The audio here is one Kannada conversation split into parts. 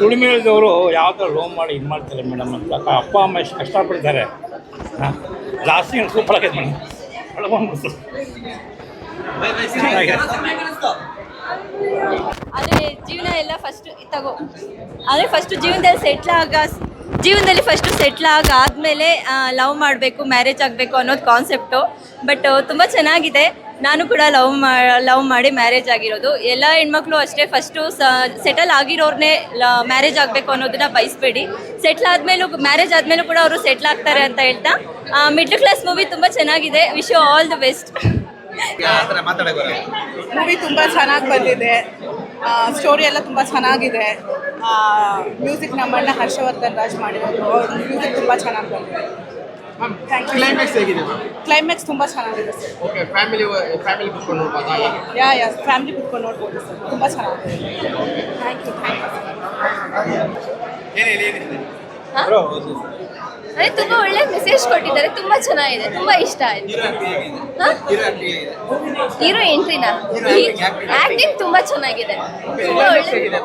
ದುಡಿಮೆದವರು ಯಾವ ಥರ ಲೋನ್ ಮಾಡಿ ಇದು ಮಾಡ್ತಾರೆ ಮೇಡಮ್ ಅಂತ. ಅಪ್ಪ, ಅಮ್ಮ ಎಷ್ಟು ಕಷ್ಟಪಡ್ತಾರೆ. ಜಾಸ್ತಿ ಸೂಪರ್ ಆಗೈತೆ ಮೇಡಮ್. ಆದರೆ ಜೀವನ ಎಲ್ಲ ಫಸ್ಟ್ ತಗೋ. ಅದೇ ಫಸ್ಟ್ ಜೀವನದಲ್ಲಿ ಸೆಟ್ಲ್ ಆಗ ಜೀವನದಲ್ಲಿ ಫಸ್ಟು ಸೆಟ್ಲ್ ಆಗ ಆದಮೇಲೆ ಲವ್ ಮಾಡಬೇಕು ಮ್ಯಾರೇಜ್ ಆಗಬೇಕು ಅನ್ನೋದು ಕಾನ್ಸೆಪ್ಟು ಬಟ್ ತುಂಬ ಚೆನ್ನಾಗಿದೆ. ನಾನು ಕೂಡ ಲವ್ ಮಾ ಲವ್ ಮಾಡಿ ಮ್ಯಾರೇಜ್ ಆಗಿರೋದು. ಎಲ್ಲ ಹೆಣ್ಮಕ್ಳು ಅಷ್ಟೇ ಫಸ್ಟು ಸೆಟಲ್ ಆಗಿರೋರ್ನೇ ಮ್ಯಾರೇಜ್ ಆಗಬೇಕು ಅನ್ನೋದನ್ನ ಬಯಸ್ಬೇಡಿ. ಸೆಟ್ಲ್ ಆದಮೇಲೂ ಮ್ಯಾರೇಜ್ ಆದಮೇಲೂ ಕೂಡ ಅವರು ಸೆಟ್ಲ್ ಆಗ್ತಾರೆ ಅಂತ ಹೇಳ್ತಾ ಮಿಡ್ಲ್ ಕ್ಲಾಸ್ ಮೂವಿ ತುಂಬ ಚೆನ್ನಾಗಿದೆ. Wish you all the best movie ತುಂಬ ಚೆನ್ನಾಗಿ ಬಂದಿದೆ. ಸ್ಟೋರಿ ಎಲ್ಲ ತುಂಬ ಚೆನ್ನಾಗಿದೆ. ಮ್ಯೂಸಿಕ್ ನಮ್ಮಣ್ಣ ಹರ್ಷವರ್ಧನ್ ರಾಜ್ ಮಾಡಿರೋದು. ಮ್ಯೂಸಿಕ್ ತುಂಬ ಚೆನ್ನಾಗಿ ಬಂದಿದೆ. ಥ್ಯಾಂಕ್ ಯು ಕ್ಲೈಮ್ಯಾಕ್ಸ್ ಹೇಗಿದೆ ಕ್ಲೈಮ್ಯಾಕ್ಸ್ ತುಂಬ ಚೆನ್ನಾಗಿದೆ ಸರ್. ಓಕೆ ಫ್ಯಾಮಿಲಿ ಫ್ಯಾಮಿಲಿ ಕುತ್ಕೊಂಡು ನೋಡ್ಬೋದಾ? ಯಾ ಯಾ ಫ್ಯಾಮಿಲಿ ಕುತ್ಕೊಂಡು ನೋಡ್ಬೋದು ಸರ್. ತುಂಬ ಚೆನ್ನಾಗಿದೆ ಥ್ಯಾಂಕ್ ಯು ಥ್ಯಾಂಕ್ ಯು ಏನು ಹೇಳಿ ಅದೇ ತುಂಬಾ ಒಳ್ಳೆ ಮೆಸೇಜ್ ಕೊಟ್ಟಿದ್ದಾರೆ ತುಂಬಾ ಚೆನ್ನಾಗಿದೆ ತುಂಬಾ ಇಷ್ಟ ಆಯ್ತು. ಹೀರೋ ಎಂಟ್ರಿನ? ಆಕ್ಟಿಂಗ್ ತುಂಬಾ ಚೆನ್ನಾಗಿದೆ. ತುಂಬ ಒಳ್ಳೆ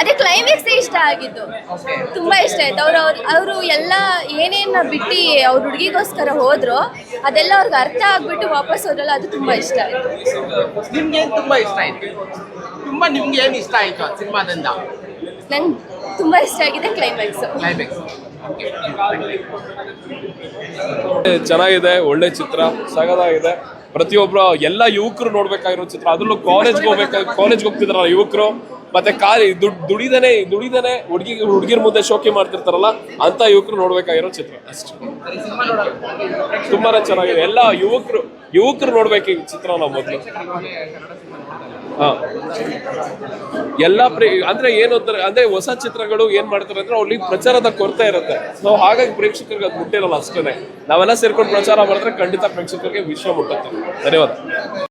ಅದೇ ಕ್ಲೈಮ್ಯಾಕ್ಸ್ ಇಷ್ಟ ಆಗಿದ್ದು. ತುಂಬಾ ಇಷ್ಟ ಆಯ್ತು. ಅವ್ರು ಅವ್ರು ಎಲ್ಲ ಏನೇನ ಬಿಟ್ಟು ಅವ್ರ ಹುಡುಗಿಗೋಸ್ಕರ ಹೋದ್ರು ಅದೆಲ್ಲ ಅವ್ರಿಗೆ ಅರ್ಥ ಆಗ್ಬಿಟ್ಟು ವಾಪಸ್ ಹೋದ್ರಲ್ಲ ಅದು ತುಂಬಾ ಇಷ್ಟ ಆಯ್ತು. ನಿಮ್ಗೆ ತುಂಬಾ ಇಷ್ಟ ಆಯ್ತು? ತುಂಬಾ ನಿಮ್ಗೆ ಏನು ಇಷ್ಟ ಆಯ್ತು ಸಿನಿಮಾದಿಂದ? ನಂಗೆ ತುಂಬಾ ಇಷ್ಟ ಆಗಿದೆ ಕ್ಲೈಮ್ಯಾಕ್ಸ್ ಚೆನ್ನಾಗಿದೆ, ಒಳ್ಳೆ ಚಿತ್ರ, ಸಗದಾಗಿದೆ. ಪ್ರತಿಯೊಬ್ಬರು ಎಲ್ಲ ಯುವಕರು ನೋಡ್ಬೇಕಾಗಿರೋ ಚಿತ್ರ. ಅದರಲ್ಲೂ ಕಾಲೇಜ್ಗೆ ಹೋಗ್ಬೇಕಾಗಿ ಕಾಲೇಜ್ಗೆ ಹೋಗ್ತಿದಾರಲ್ಲ ಯುವಕರು. ಮತ್ತೆ ಕಾಲಿ ದುಡ್ಡು ದುಡಿದನೆ ದುಡಿದನೆ, ಹುಡುಗಿ, ಹುಡುಗಿರ ಮುಂದೆ ಶೋಕಿ ಮಾಡ್ತಿರ್ತಾರಲ್ಲ, ಅಂತ ಯುವಕರು ನೋಡ್ಬೇಕಾಗಿರೋ ಚಿತ್ರ ಅಷ್ಟು. ತುಂಬಾನೇ ಚೆನ್ನಾಗಿದೆ. ಎಲ್ಲ ಯುವಕರು ಯುವಕರು ನೋಡ್ಬೇಕು ಈ ಚಿತ್ರನ ಮೊದಲು. ಹಾ ಎಲ್ಲ ಪ್ರೇ, ಅಂದ್ರೆ ಏನು ಅಂತಾರೆ ಅಂದ್ರೆ ಹೊಸ ಚಿತ್ರಗಳು ಏನ್ ಮಾಡ್ತಾರೆ ಅಂದ್ರೆ ಅವ್ರಿಗೆ ಪ್ರಚಾರದ ಕೊರತೆ ಇರುತ್ತೆ. ಸೊ ಹಾಗಾಗಿ ಪ್ರೇಕ್ಷಕರಿಗೆ ಅದು ಮುಟ್ಟಿರಲ್ಲ ಅಷ್ಟೇ ನಾವೆಲ್ಲ ಸೇರ್ಕೊಂಡು ಪ್ರಚಾರ ಮಾಡಿದ್ರೆ ಖಂಡಿತ ಪ್ರೇಕ್ಷಕರಿಗೆ ವಿಶ್ವ ಮುಟ್ಟುತ್ತೆ. ಧನ್ಯವಾದ.